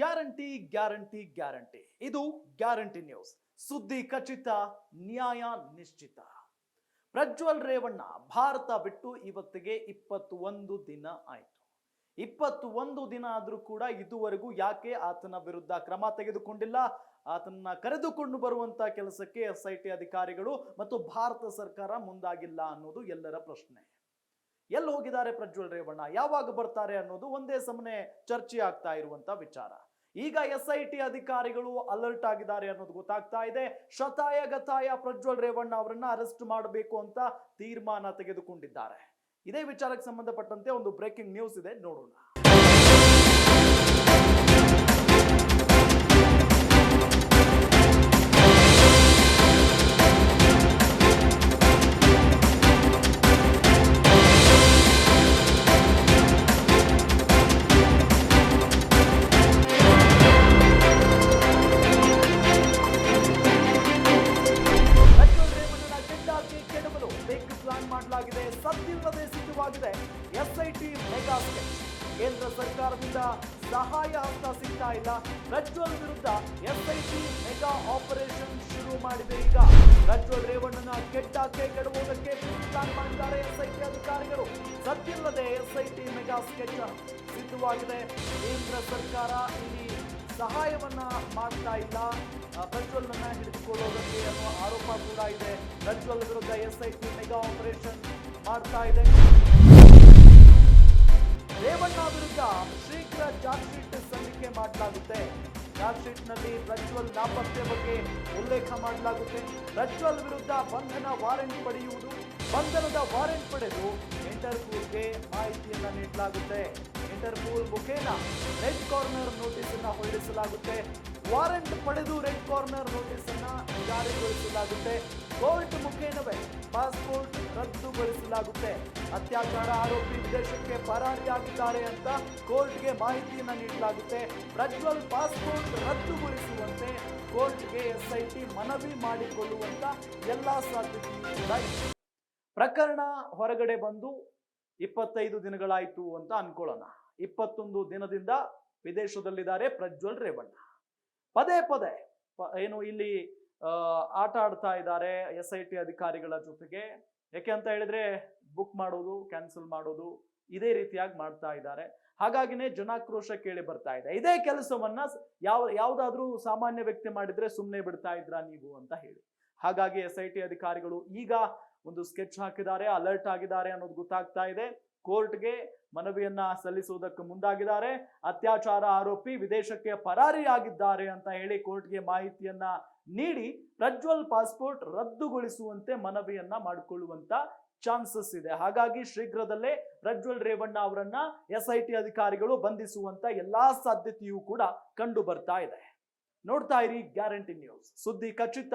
Guarantee guarantee guarantee. ಇದು guarantee news. ಸುದ್ದಿ ಖಚಿತ, ನ್ಯಾಯ ನಿಶ್ಚಿತ. ಪ್ರಜ್ವಲ್ ರೇವಣ್ಣ, ಭಾರತ ಬಿಟ್ಟು ಇವತ್ತಿಗೆ ಇಪ್ಪತ್ತೊಂದು ದಿನ ಆಯಿತು. ಇಪ್ಪತ್ತು ಒಂದು ದಿನ ಆದರೂ ಕೂಡ ಇದುವರೆಗೂ ಯಾಕೆ ಆತನ ವಿರುದ್ಧ ಕ್ರಮ ತೆಗೆದುಕೊಂಡಿಲ್ಲ? ಆತನ ಕರೆದುಕೊಂಡು ಬರುವಂತ ಕೆಲಸಕ್ಕೆ ಎಸ್ ಐ ಟಿ ಅಧಿಕಾರಿಗಳು ಮತ್ತು ಭಾರತ ಸರ್ಕಾರ ಮುಂದಾಗಿಲ್ಲ ಅನ್ನೋದು ಎಲ್ಲರ ಪ್ರಶ್ನೆ. ಎಲ್ಲಿ ಹೋಗಿದ್ದಾರೆ ಪ್ರಜ್ವಲ್ ರೇವಣ್ಣ? ಯಾವಾಗ ಬರ್ತಾರೆ ಅನ್ನೋದು ಒಂದೇ ಸಮನೆ ಚರ್ಚೆ ಆಗ್ತಾ ಇರುವಂತ ವಿಚಾರ. ಈಗ ಎಸ್ ಐ ಟಿ ಅಧಿಕಾರಿಗಳು ಅಲರ್ಟ್ ಆಗಿದ್ದಾರೆ ಅನ್ನೋದು ಗೊತ್ತಾಗ್ತಾ ಇದೆ. ಶತಾಯ ಗತಾಯ ಪ್ರಜ್ವಲ್ ರೇವಣ್ಣ ಅವರನ್ನ ಅರೆಸ್ಟ್ ಮಾಡಬೇಕು ಅಂತ ತೀರ್ಮಾನ ತೆಗೆದುಕೊಂಡಿದ್ದಾರೆ. ಇದೇ ವಿಚಾರಕ್ಕೆ ಸಂಬಂಧಪಟ್ಟಂತೆ ಒಂದು ಬ್ರೇಕಿಂಗ್ ನ್ಯೂಸ್ ಇದೆ, ನೋಡೋಣ. ಸಿದ್ಧವಾಗಿದೆ ಎಸ್ಐಟಿ ಮೆಗಾ ಕೇಂದ್ರ ಸರ್ಕಾರದಿಂದ ಸಹಾಯ ಹಸ್ತ ಸಿಗ್ತಾ ಇಲ್ಲ. ಪ್ರಜ್ವಲ್ ವಿರುದ್ಧ ಎಸ್ಐಟಿ ಮೆಗಾ ಆಪರೇಷನ್ ಶುರು ಮಾಡಿದೆ ಈಗ. ಪ್ರಜ್ವಲ್ ರೇವಣ್ಣನ ಗೆಡ್ಡಾಕೆ ಕೆಡುವುದಕ್ಕೆ ಪ್ಲಾನ್ ಮಾಡಿದ್ದಾರೆ ಎಸ್ಐಟಿ ಅಧಿಕಾರಿಗಳು. ಸದ್ದಿಲ್ಲದೆ ಎಸ್ಐಟಿ ಮೆಗಾ ಸ್ಕೆಚ್ ಸಿದ್ಧವಾಗಿದೆ. ಕೇಂದ್ರ ಸರ್ಕಾರ ಇಲ್ಲಿ ಸಹಾಯವನ್ನ ಮಾಡ್ತಾ ಇಲ್ಲ. ಪ್ರಜ್ವಲ್ನ ಹಿಡಿದುಕೊಳ್ಳೋದಕ್ಕೆ ಅನ್ನುವ ಆರೋಪ ಕೂಡ ಇದೆ. ಪ್ರಜ್ವಲ್ ವಿರುದ್ಧ ಎಸ್ಐಟಿ ಮೆಗಾ ಆಪರೇಷನ್ ಮಾಡ್ತಾ ಇದೆ. ರೇವಣ್ಣ ವಿರುದ್ಧ ಶೀಘ್ರ ಚಾರ್ಜ್ ಶೀಟ್ ಸಲ್ಲಿಕೆ ಮಾಡಲಾಗುತ್ತೆ. ಚಾರ್ಜ್ ಪ್ರಜ್ವಲ್ ನಾಪತ್ತೆ ಬಗ್ಗೆ ಉಲ್ಲೇಖ ಮಾಡಲಾಗುತ್ತೆ. ಪ್ರಜ್ವಲ್ ವಿರುದ್ಧ ಬಂಧನ ವಾರೆಂಟ್ ಪಡೆಯುವುದು, ಬಂಧನದ ವಾರೆಂಟ್ ಪಡೆದು ಇಂಟರ್ಪೋಲ್ಗೆ ಮಾಹಿತಿಯನ್ನು ನೀಡಲಾಗುತ್ತೆ. ಇಂಟರ್ಪೂಲ್ ಮುಖೇನ ರೆಡ್ ಕಾರ್ನರ್ ನೋಟಿಸ್ ಅನ್ನು ಹೊರಡಿಸಲಾಗುತ್ತೆ. ವಾರೆಂಟ್ ಪಡೆದು ರೆಡ್ ಕಾರ್ನರ್ ನೋಟಿಸ್ ಜಾರಿಗೊಳಿಸಲಾಗುತ್ತೆ ಕೋರ್ಟ್ ಮುಖೇನವೇ ಪಾಸ್ಪೋರ್ಟ್ ರದ್ದುಗೊಳಿಸಲಾಗುತ್ತೆ. ಅತ್ಯಾಚಾರ ಆರೋಪಿ ವಿದೇಶಕ್ಕೆ ಪರಾರಿಯಾಗಿದ್ದಾರೆ ಅಂತ ಕೋರ್ಟ್ಗೆ ಮಾಹಿತಿಯನ್ನು ನೀಡಲಾಗುತ್ತೆ. ಪ್ರಜ್ವಲ್ ಪಾಸ್ಪೋರ್ಟ್ ರದ್ದುಗೊಳಿಸುವಂತೆ ಕೋರ್ಟ್ಗೆ ಎಸ್ಐಟಿ ಮನವಿ ಮಾಡಿಕೊಳ್ಳುವಂತ ಎಲ್ಲ ಸಾಧ್ಯತೆಯೂ ಕೂಡ ಪ್ರಕರಣ ಹೊರಗಡೆ ಬಂದು ಇಪ್ಪತ್ತೈದು ದಿನಗಳಾಯಿತು ಅಂತ ಅನ್ಕೊಳ್ಳೋಣ. ಇಪ್ಪತ್ತೊಂದು ದಿನದಿಂದ ವಿದೇಶದಲ್ಲಿದ್ದಾರೆ ಪ್ರಜ್ವಲ್ ರೇವಣ್ಣ. ಪದೇ ಪದೇ ಏನು ಇಲ್ಲಿ ಆಟ ಆಡ್ತಾ ಇದ್ದಾರೆ ಎಸ್ ಐ ಟಿ ಅಧಿಕಾರಿಗಳ ಜೊತೆಗೆ. ಯಾಕೆ ಅಂತ ಹೇಳಿದ್ರೆ ಬುಕ್ ಮಾಡೋದು ಕ್ಯಾನ್ಸಲ್ ಮಾಡೋದು ಇದೇ ರೀತಿಯಾಗಿ ಮಾಡ್ತಾ ಇದ್ದಾರೆ. ಹಾಗಾಗಿನೇ ಜನಾಕ್ರೋಶ ಕೇಳಿ ಬರ್ತಾ ಇದೆ. ಇದೇ ಕೆಲಸವನ್ನ ಯಾವ, ಯಾವ್ದಾದ್ರೂ ಸಾಮಾನ್ಯ ವ್ಯಕ್ತಿ ಮಾಡಿದ್ರೆ ಸುಮ್ಮನೆ ಬಿಡ್ತಾ ಇದ್ರಾ ನೀವು ಅಂತ ಹೇಳಿ. ಹಾಗಾಗಿ ಎಸ್ ಐ ಟಿ ಅಧಿಕಾರಿಗಳು ಈಗ ಒಂದು ಸ್ಕೆಚ್ ಹಾಕಿದ್ದಾರೆ ಅಲರ್ಟ್ ಆಗಿದ್ದಾರೆ ಅನ್ನೋದು ಗೊತ್ತಾಗ್ತಾ ಇದೆ. ಕೋರ್ಟ್ಗೆ ಮನವಿಯನ್ನ ಸಲ್ಲಿಸುವುದಕ್ಕೆ ಮುಂದಾಗಿದ್ದಾರೆ. ಅತ್ಯಾಚಾರ ಆರೋಪಿ ವಿದೇಶಕ್ಕೆ ಪರಾರಿಯಾಗಿದ್ದಾರೆ ಅಂತ ಹೇಳಿ ಕೋರ್ಟ್ಗೆ ಮಾಹಿತಿಯನ್ನ ನೀಡಿ, ಪ್ರಜ್ವಲ್ ಪಾಸ್ಪೋರ್ಟ್ ರದ್ದುಗೊಳಿಸುವಂತೆ ಮನವಿಯನ್ನ ಮಾಡಿಕೊಳ್ಳುವಂತ ಚಾನ್ಸಸ್ ಇದೆ. ಹಾಗಾಗಿ ಶೀಘ್ರದಲ್ಲೇ ಪ್ರಜ್ವಲ್ ರೇವಣ್ಣ ಅವರನ್ನ ಎಸ್ ಐ ಟಿ ಅಧಿಕಾರಿಗಳು ಬಂಧಿಸುವಂತ ಎಲ್ಲಾ ಸಾಧ್ಯತೆಯೂ ಕೂಡ ಕಂಡು ಬರ್ತಾ ಇದೆ. ನೋಡ್ತಾ ಇರಿ ಗ್ಯಾರಂಟಿ ನ್ಯೂಸ್. ಸುದ್ದಿ ಖಚಿತ.